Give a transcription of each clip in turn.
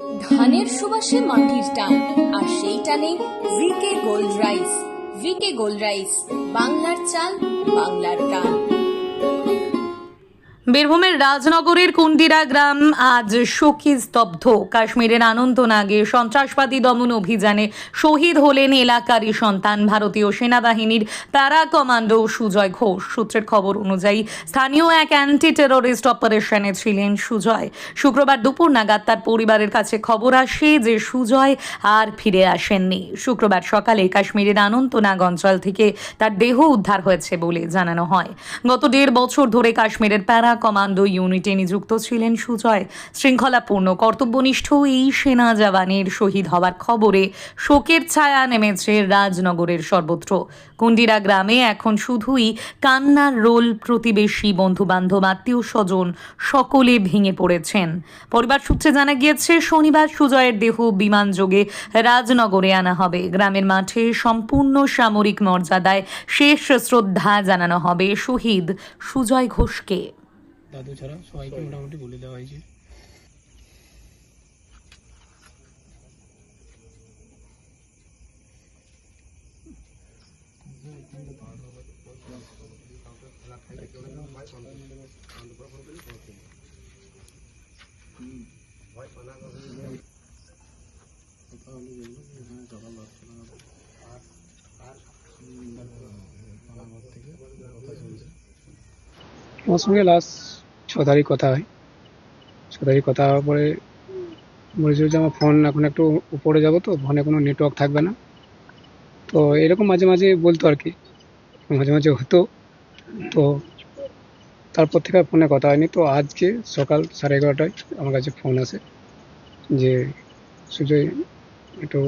ধানের সুবাসে মাটির টান, আর সেই টানে VK gold rice VK gold rice বাংলার চাল, বাংলার গান বীরভূমের রাজনগরের কুন্ডিরা গ্রাম আজ শোকে স্তব্ধ। কাশ্মীরের আনন্দনাগে সন্ত্রাসবাদী দমন অভিযানে শহীদ হলেন এলাকারই সন্তান ভারতীয় সেনাবাহিনীর প্যারা কমান্ডো সুজয় ঘোষ। সূত্রের খবর অনুযায়ী স্থানীয় এক অ্যান্টি টেরোরিস্ট অপারেশনে ছিলেন সুজয়। শুক্রবার দুপুর নাগাদ তার পরিবারের কাছে খবর আসে যে সুজয় আর ফিরে আসেননি। শুক্রবার সকালে কাশ্মীরের আনন্দনাগ অঞ্চল থেকে তার দেহ উদ্ধার হয়েছে বলে জানানো হয়। গত দেড় বছর ধরে কাশ্মীরের প্যারা কমান্ডো ইউনিটে নিযুক্ত ছিলেন সুজয়। শৃঙ্খলাপূর্ণ, কর্তব্যনিষ্ঠ এই সেনা জওয়ানের শহীদ হওয়ার খবরে শোকের ছায়া নেমেছে রাজনগরের সর্বত্র। কুন্ডিরা গ্রামে এখন শুধুই কান্নার রোল প্রতিবেশী বন্ধু বান্ধব আত্মীয় স্বজন, সকলে ভেঙে পড়েছেন। পরিবার সূত্রে জানা গিয়েছে, শনিবার সুজয়ের দেহ বিমানযোগে রাজনগরে আনা হবে। গ্রামের মাঠে সম্পূর্ণ সামরিক মর্যাদায় শেষ শ্রদ্ধা জানানো হবে শহীদ সুজয় ঘোষকে। দাদু ছাড়া সবাইকে মোটামুটি বলে দেওয়া হয়েছে। আমার সঙ্গে লাস্ট তারিখ কথা হয়। ছ তারিখ কথা হওয়ার পরে বলেছিল যে আমার ফোন এখন একটু উপরে যাব তো ফোনে কোনো নেটওয়ার্ক থাকবে না। তো এরকম মাঝে মাঝে বলতো আর কি। মাঝে মাঝে হতো। তো তারপর থেকে ফোনে কথা হয়নি। তো আজকে সকাল সাড়ে এগারোটায় আমার কাছে ফোন আসে যে সুজয় একটু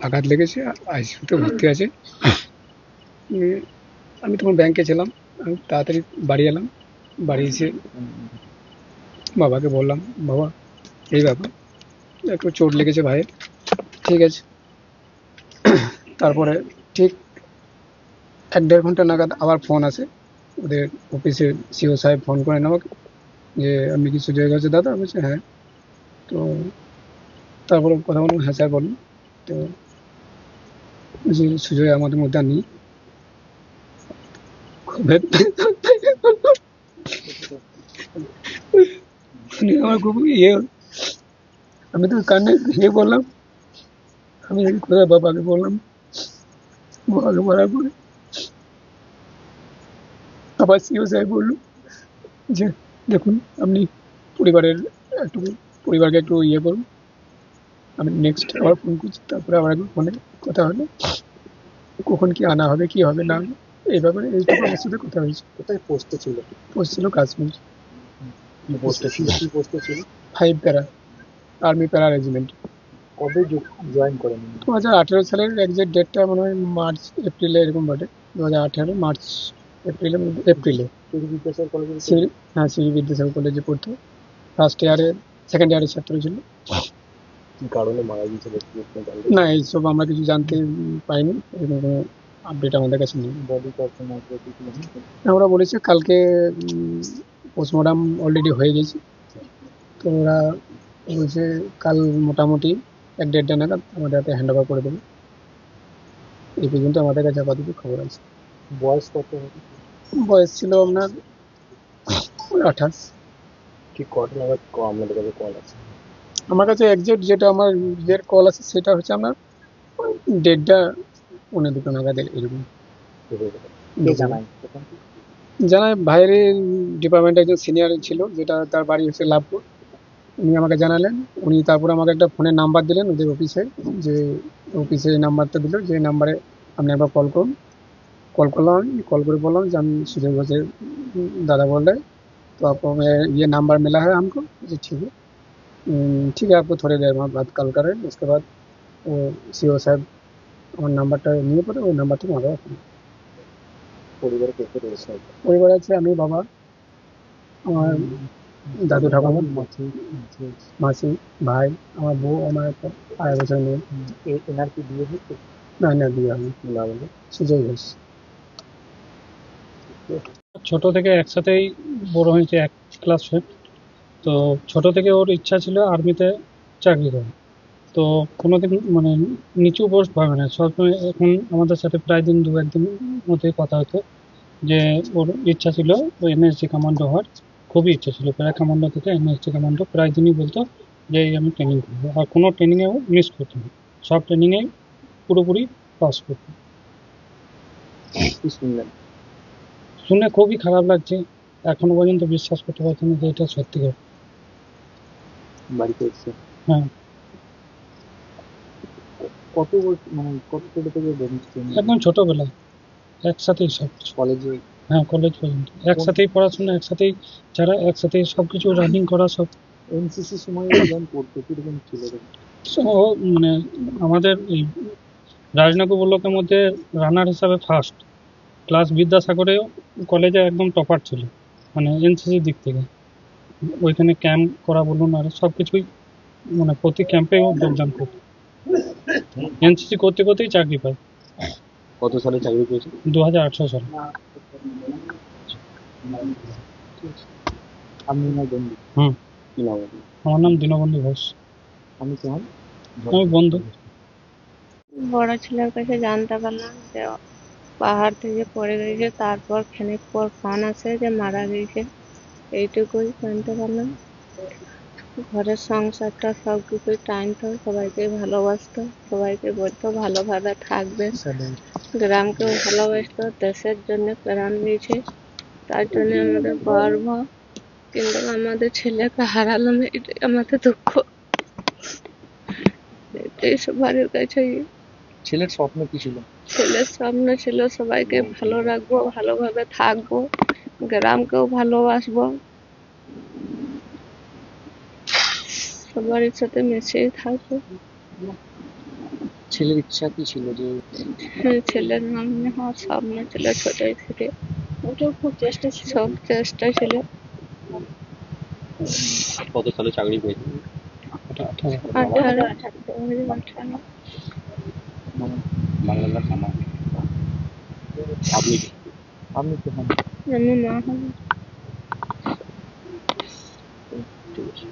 আঘাত লেগেছে আইসিউতে ভর্তি আছে। আমি তখন ব্যাংকে ছিলাম। আমি তাড়াতাড়ি বাড়ি এলাম। বাড়ি এসে বাবাকে বললাম, বাবা, এই ব্যাপার, একটু চোট লেগেছে ভাইয়ের, ঠিক আছে। তারপরে ঠিক এক দেড় ঘণ্টা নাগাদ আবার ফোন আসে। ওদের অফিসে সিও সাহেব ফোন করেন আমাকে, যে, আপনি কি সুজয় গেছে দাদা? বলছে হ্যাঁ। তো তারপরে কথা বললাম হ্যাঁ স্যার বলুন। তো সুজয় আমাদের মধ্যে আর নেই। খুবই শুনে আমার খুব ইয়ে। আমি তো কান্নে ভেঙে বললাম। আমি এই কথা বাবাকে বললাম? বাবাকে বলার পরে আবার সিও সাহেব বলল যে দেখুন আপনি পরিবারের একটু পরিবারকে একটু ইয়ে করুন। আমি নেক্সট আবার ফোন করছি। তারপরে আবার একবার ফোনে কথা হলো কখন কি আনা হবে কি হবে না হবে এই ব্যাপারে এইটুকু আমার সাথে কথা হয়েছে। কোথায় পোস্টে ছিল? পৌঁছছিল কাশ্মীর। কি পোস্টে ছিল কি পোস্টে ছিল ফাইভ প্যারা আর্মি প্যারা রেজিমেন্ট কবে জয়েন করেন দু হাজার আঠেরো সালের একজ্যাক্ট ডেটটা মনে হয় মার্চ এপ্রিলে এরকম বটে। দু হাজার আঠেরো মার্চ এপ্রিলে এপ্রিলে। হ্যাঁ সিভিল বিদ্যাসাগর কলেজে পড়তো। ফার্স্ট ইয়ারে সেকেন্ড ইয়ারের ছাত্র ছিল। কি কারণে মারা গিয়েছিল? না এইসব আমরা কিছু জানতে পাইনি। এরকম কোনো আপডেট আমাদের কাছে নেই। বডি ওরা বলেছে কালকে পোস্টমর্টম অলরেডি হয়ে গেছে। তো ওরা বলছে কাল মোটামুটি এক দেড়টা নাগাদ আমাদের হাতে হ্যান্ড ওভার করে দেবে। এই পর্যন্ত আমাদের কাছে আপাতত খবর আছে। বয়স কত? বয়স ছিল আপনার আঠাশ। ঠিক কটা নাগাদ ক- আপনাদের কাছে কল আছে। আমার কাছে একজ্যাক্ট যেটা আমার নিজের কল আছে সেটা হচ্ছে আপনার দেড়টা পৌনে দুটো নাগাদ এরকম। কে জানায় তখন কি? জানায় বাইরে ডিপার্টমেন্টে একজন সিনিয়র ছিল যেটা তার বাড়ি হচ্ছে লাভপুর উনি আমাকে জানালেন উনি তারপর আমাকে একটা ফোনের নাম্বার দিলেন ওদের অফিসে যে অফিসে নাম্বারটা দিল যে নাম্বারে আপনি একবার কল করুন কল করলাম আমি কল করে বললাম যে আমি सुजय घोष दादा बोल रहे तो आपको मैं ये नंबर मिला है हमको जी ठीक है हम्म, ठीक है आपको थोड़ी देर में बात कॉल करें उसके बाद वो सी साहब আমার নাম্বারটা নিয়ে পরে ওই নাম্বার থেকে আমাকে ফোন পরিবারে কে কে রয়েছে? পরিবার আছে আমি বাবা আমার দাদু ঠাকুমা মাছি মাসি ভাই আমার বউ আমার একটা আড়াই বছর মেয়ে। এনার কি বিয়ে হচ্ছে না না বিয়ে আমি না বলে সুজয় ঘোষ ছোট থেকে একসাথেই বড় হয়েছে এক ক্লাস। তো ছোট থেকে ওর ইচ্ছা ছিল আর্মিতে চাকরি করে তো কোনোদিন মানে নিচু পোস্ট পাবে না। সবসময় এখন আমাদের সাথে প্রায় দিন দু একদিন মধ্যে কথা হতো যে ওর ইচ্ছা ছিল ও এনএসজি কমান্ডো হওয়ার। খুবই ইচ্ছা ছিল। প্যারা কমান্ডো থেকে এনএসজি কমান্ডো প্রায় দিনই বলতো যে আমি ট্রেনিং করব। আর কোনো ট্রেনিংয়েও মিস করতো না। সব ট্রেনিংয়েই পুরোপুরি পাস করতো। শুনলেন শুনে খুবই খারাপ লাগছে। এখনও পর্যন্ত বিশ্বাস করতে পারছি না যে এটা সত্যি বাড়িতে হ্যাঁ। কত মানে কত ছোট থেকে বেরিয়েছেন একদম ছোটবেলায়। একসাথেই সব কলেজে? হ্যাঁ কলেজ পর্যন্ত। একসাথেই পড়াশোনা একসাথেই যারা একসাথেই সব কিছু রানিং করা সব এনসিসি সময় যখন পড়তো কীরকম ছিল? মানে আমাদের এই রাজনগর ব্লকের মধ্যে রানার হিসাবে ফার্স্ট ক্লাস বিদ্যাসাগরে কলেজে একদম টপার ছিল মানে এনসিসির দিক থেকে। ওইখানে ক্যাম্প করা বলুন আর সব কিছুই মানে প্রতি ক্যাম্পেও যোগদান করতো। এনসিসি করতে করতেই চাকরি পায়। কত সালে চাকরি পেয়েছে? দু হাজার আঠারো সালে না বন্ধু। হুম। কি নাম আমার নাম দীনবন্ধু ঘোষ। আমি কেমন আমি বন্ধু। বড় ছেলের কাছে জানতে পারলাম যে পাহাড় থেকে পড়ে গেছে তারপর খানিক পর ফোন আসে যে মারা গেছে। এইটুকুই জানতে পারলাম। ঘরের সংসারটা সব কিছুই টানতো সবাইকে ভালোবাসতো সবাইকে বলতো ভালোভাবে থাকবে। গ্রামকেও ভালোবাসতো দেশের জন্য প্রাণ দিয়েছে তার জন্য আমাদের গর্ব। কিন্তু আমাদের ছেলেকে হারালাম এটাই আমাদের দুঃখ। এটাই সবার কাছে। ছেলের স্বপ্ন কি ছিল? ছেলের স্বপ্ন ছিল সবাইকে ভালো রাখব ভালোভাবে থাকব গ্রামকেও ভালোবাসবো। সবার সাথে মিশিয়ে থাকব। ছেলের ইচ্ছা কি ছিল যে? হ্যাঁ, ছেলের নাম হওয়ার স্বপ্ন ছিল ছোটই থেকে। ওটাও খুব চেষ্টা ছিল। সব চেষ্টা ছিল। কত সালে চাকরি পেয়েছে? আঠারো। আঠারো মানে বাংলার আমার আপনি আপনি কি হন আমি মা হব। ঠিক আছে।